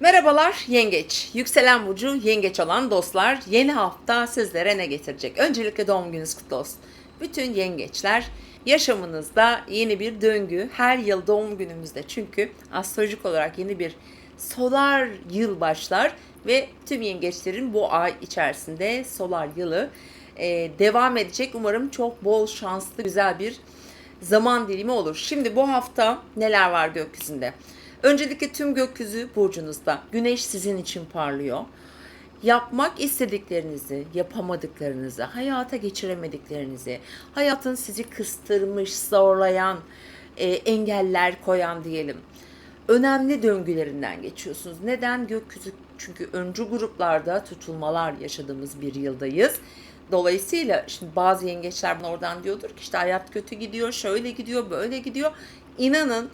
Merhabalar Yengeç. Yükselen burcu Yengeç olan dostlar yeni hafta sizlere ne getirecek? Öncelikle doğum gününüz kutlu olsun. Bütün yengeçler yaşamınızda yeni bir döngü her yıl doğum günümüzde çünkü astrolojik olarak yeni bir solar yıl başlar ve tüm yengeçlerin bu ay içerisinde solar yılı e, devam edecek. Umarım çok bol şanslı güzel bir zaman dilimi olur. Şimdi bu hafta neler var gökyüzünde? Öncelikle tüm gökyüzü burcunuzda. Güneş sizin için parlıyor. Yapmak istediklerinizi, yapamadıklarınızı, hayata geçiremediklerinizi, hayatın sizi kıstırmış, zorlayan, e, engeller koyan diyelim. Önemli döngülerinden geçiyorsunuz. Neden? Gökyüzü çünkü öncü gruplarda tutulmalar yaşadığımız bir yıldayız. Dolayısıyla şimdi bazı yengeçler oradan diyordur ki işte hayat kötü gidiyor, şöyle gidiyor, böyle gidiyor. İnanın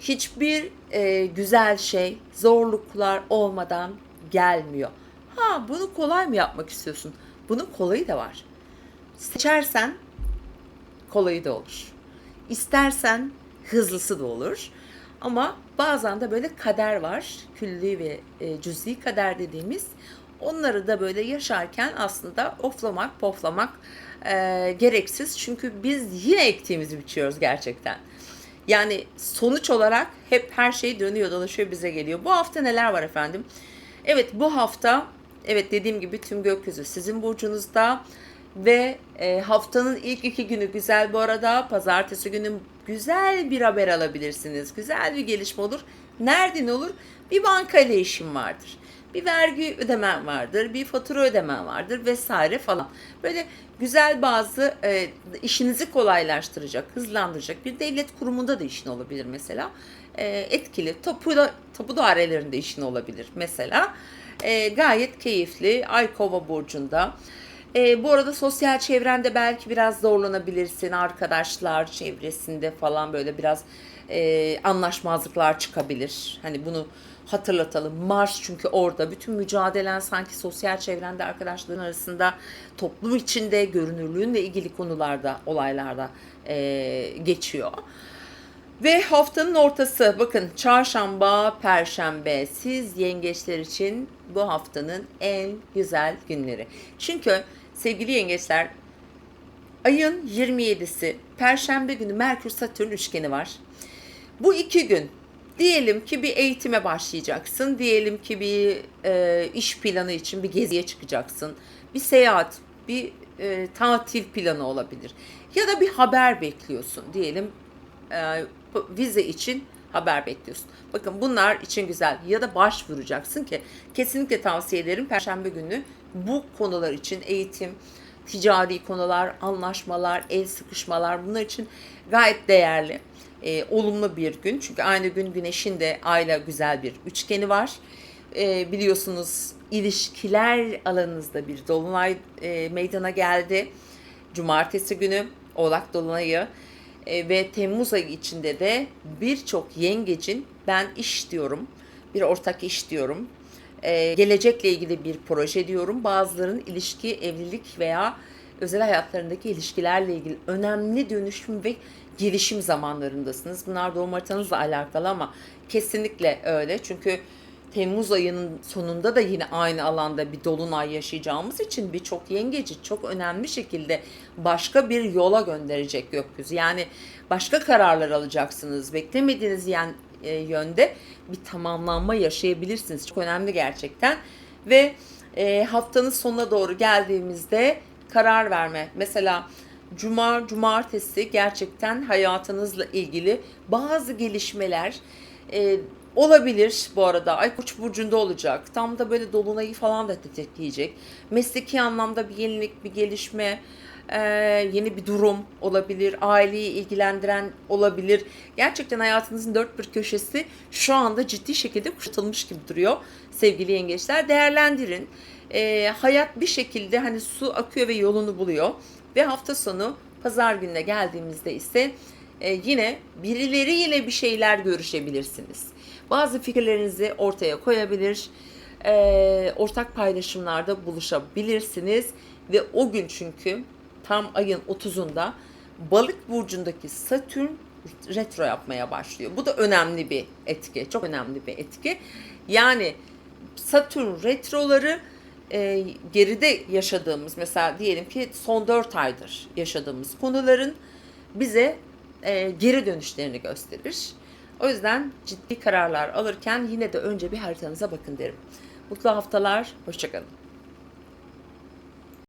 hiçbir e, güzel şey zorluklar olmadan gelmiyor. Ha bunu kolay mı yapmak istiyorsun? Bunun kolayı da var. Seçersen kolayı da olur. İstersen hızlısı da olur. Ama bazen de böyle kader var. Külli ve e, cüz'i kader dediğimiz. Onları da böyle yaşarken aslında oflamak, poflamak e, gereksiz. Çünkü biz yine ektiğimizi biçiyoruz gerçekten. Yani sonuç olarak hep her şey dönüyor dolaşıyor bize geliyor. Bu hafta neler var efendim? Evet bu hafta evet dediğim gibi tüm gökyüzü sizin burcunuzda ve e, haftanın ilk iki günü güzel bu arada. Pazartesi günü güzel bir haber alabilirsiniz. Güzel bir gelişme olur. Nereden olur? Bir bankayla işim vardır. Bir vergi ödemen vardır, bir fatura ödemen vardır vesaire falan. Böyle güzel bazı e, işinizi kolaylaştıracak, hızlandıracak bir devlet kurumunda da işin olabilir mesela. E, etkili, tapu, tapu dairelerinde işin olabilir mesela. E, gayet keyifli, Ay Kova burcunda. E, bu arada sosyal çevrende belki biraz zorlanabilirsin. Arkadaşlar çevresinde falan böyle biraz e, anlaşmazlıklar çıkabilir. Hani bunu hatırlatalım. Mars çünkü orada. Bütün mücadelen sanki sosyal çevrende arkadaşların arasında toplum içinde görünürlüğünle ilgili konularda, olaylarda e, geçiyor. Ve haftanın ortası bakın çarşamba, perşembe siz yengeçler için bu haftanın en güzel günleri. Çünkü sevgili yengeçler ayın 27'si perşembe günü Merkür Satürn üçgeni var. Bu iki gün diyelim ki bir eğitime başlayacaksın. Diyelim ki bir e, iş planı için bir geziye çıkacaksın. Bir seyahat, bir e, tatil planı olabilir. Ya da bir haber bekliyorsun diyelim e, vize için haber bekliyorsun. Bakın bunlar için güzel ya da başvuracaksın ki kesinlikle tavsiye ederim Perşembe günü bu konular için eğitim, ticari konular, anlaşmalar, el sıkışmalar bunlar için gayet değerli. E, olumlu bir gün çünkü aynı gün güneşin de ayla güzel bir üçgeni var. E, biliyorsunuz ilişkiler alanınızda bir dolunay e, meydana geldi. Cumartesi günü Oğlak Dolunay'ı e, ve Temmuz ayı içinde de birçok yengecin ben iş diyorum, bir ortak iş diyorum, e, gelecekle ilgili bir proje diyorum. Bazılarının ilişki, evlilik veya özel hayatlarındaki ilişkilerle ilgili önemli dönüşüm ve gelişim zamanlarındasınız. Bunlar doğum haritanızla alakalı ama kesinlikle öyle. Çünkü Temmuz ayının sonunda da yine aynı alanda bir dolunay yaşayacağımız için birçok yengeci çok önemli şekilde başka bir yola gönderecek gökyüzü. Yani başka kararlar alacaksınız. Beklemediğiniz yani e, yönde bir tamamlanma yaşayabilirsiniz. Çok önemli gerçekten. Ve e, haftanın sonuna doğru geldiğimizde karar verme. Mesela cuma, cumartesi gerçekten hayatınızla ilgili bazı gelişmeler e, olabilir bu arada. Ay Koç burcunda olacak. Tam da böyle dolunayı falan da tetikleyecek. Mesleki anlamda bir yenilik, bir gelişme, e, yeni bir durum olabilir. Aileyi ilgilendiren olabilir. Gerçekten hayatınızın dört bir köşesi şu anda ciddi şekilde kuşatılmış gibi duruyor. Sevgili yengeçler değerlendirin. E, hayat bir şekilde hani su akıyor ve yolunu buluyor. Ve hafta sonu pazar gününe geldiğimizde ise e, yine birileriyle bir şeyler görüşebilirsiniz. Bazı fikirlerinizi ortaya koyabilir, e, ortak paylaşımlarda buluşabilirsiniz ve o gün çünkü tam ayın 30'unda Balık burcundaki Satürn retro yapmaya başlıyor. Bu da önemli bir etki. Çok önemli bir etki. Yani Satürn retroları e, geride yaşadığımız mesela diyelim ki son 4 aydır yaşadığımız konuların bize e, geri dönüşlerini gösterir. O yüzden ciddi kararlar alırken yine de önce bir haritanıza bakın derim. Mutlu haftalar, hoşçakalın.